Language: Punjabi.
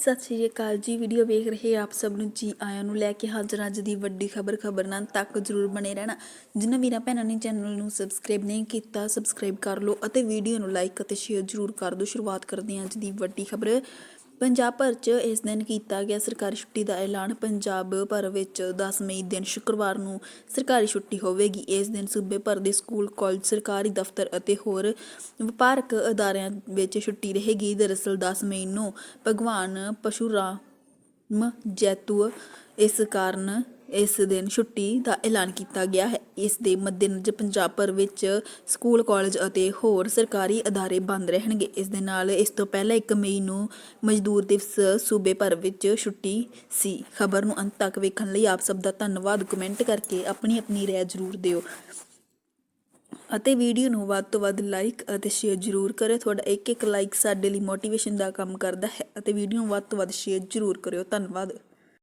ਸਤਿ ਸ਼੍ਰੀ ਅਕਾਲ ਜੀ। ਵੀਡੀਓ ਵੇਖ ਰਹੇ ਆਪ ਸਭ ਨੂੰ ਜੀ ਆਇਆਂ ਨੂੰ ਲੈ ਕੇ ਹਾਜ਼ਰ ਅੱਜ ਦੀ ਵੱਡੀ ਖਬਰ। ਖਬਰ ਨਾਲ ਤੱਕ ਜਰੂਰ ਬਣੇ ਰਹਿਣਾ। ਜਿਨ੍ਹਾਂ ਵੀਰਾਂ ਭੈਣਾਂ ਨੇ ਚੈਨਲ ਨੂੰ ਸਬਸਕ੍ਰਾਈਬ ਨਹੀਂ ਕੀਤਾ ਸਬਸਕ੍ਰਾਈਬ ਕਰ ਲਓ ਅਤੇ ਵੀਡੀਓ ਨੂੰ ਲਾਈਕ ਅਤੇ ਸ਼ੇਅਰ ਜਰੂਰ ਕਰ ਦਿਓ। ਸ਼ੁਰੂਆਤ ਕਰਦੇ ਹਾਂ ਅੱਜ ਦੀ ਵੱਡੀ ਖਬਰ। ਪੰਜਾਬ ਭਰ 'ਚ ਇਸ ਦਿਨ ਕੀਤਾ ਗਿਆ ਸਰਕਾਰੀ ਛੁੱਟੀ ਦਾ ਐਲਾਨ। ਪੰਜਾਬ ਭਰ ਵਿੱਚ 10 ਮਈ ਦਿਨ ਸ਼ੁੱਕਰਵਾਰ ਨੂੰ ਸਰਕਾਰੀ ਛੁੱਟੀ ਹੋਵੇਗੀ। ਇਸ ਦਿਨ ਸੂਬੇ ਭਰ ਦੇ ਸਕੂਲ, ਕਾਲਜ, ਸਰਕਾਰੀ ਦਫ਼ਤਰ ਅਤੇ ਹੋਰ ਵਪਾਰਕ ਅਦਾਰਿਆਂ ਵਿੱਚ ਛੁੱਟੀ ਰਹੇਗੀ। ਦਰਅਸਲ 10 ਮਈ ਨੂੰ ਭਗਵਾਨ ਪਸ਼ੂਰਾਮ ਜੈਤੂ ਇਸ ਕਾਰਨ ਇਸ ਦਿਨ ਛੁੱਟੀ ਦਾ ਐਲਾਨ ਕੀਤਾ ਗਿਆ ਹੈ। ਇਸ ਦੇ ਮੱਦੇਨਜ਼ਰ ਪੰਜਾਬ ਭਰ ਵਿੱਚ ਸਕੂਲ, ਕਾਲਜ ਅਤੇ ਹੋਰ ਸਰਕਾਰੀ ਅਦਾਰੇ ਬੰਦ ਰਹਿਣਗੇ। ਇਸ ਦੇ ਨਾਲ ਇਸ ਤੋਂ ਪਹਿਲਾਂ 1 ਮਈ ਨੂੰ ਮਜ਼ਦੂਰ ਦਿਵਸ ਸੂਬੇ ਭਰ ਵਿੱਚ ਛੁੱਟੀ ਸੀ। ਖਬਰ ਨੂੰ ਅੰਤ ਤੱਕ ਵੇਖਣ ਲਈ ਆਪ ਸਭ ਦਾ ਧੰਨਵਾਦ। ਕਮੈਂਟ ਕਰਕੇ ਆਪਣੀ ਆਪਣੀ ਰਾਏ ਜ਼ਰੂਰ ਦਿਓ। ਅਤੇ ਵੀਡੀਓ ਨੂੰ ਵੱਧ ਤੋਂ ਵੱਧ ਲਾਈਕ ਅਤੇ ਸ਼ੇਅਰ ਜ਼ਰੂਰ ਕਰਿਓ। ਤੁਹਾਡਾ ਇੱਕ ਇੱਕ ਲਾਈਕ ਸਾਡੇ ਲਈ ਮੋਟੀਵੇਸ਼ਨ ਦਾ ਕੰਮ ਕਰਦਾ ਹੈ ਅਤੇ ਵੀਡੀਓ ਨੂੰ ਵੱਧ ਤੋਂ ਵੱਧ ਸ਼ੇਅਰ ਜ਼ਰੂਰ ਕਰਿਓ। ਧੰਨਵਾਦ।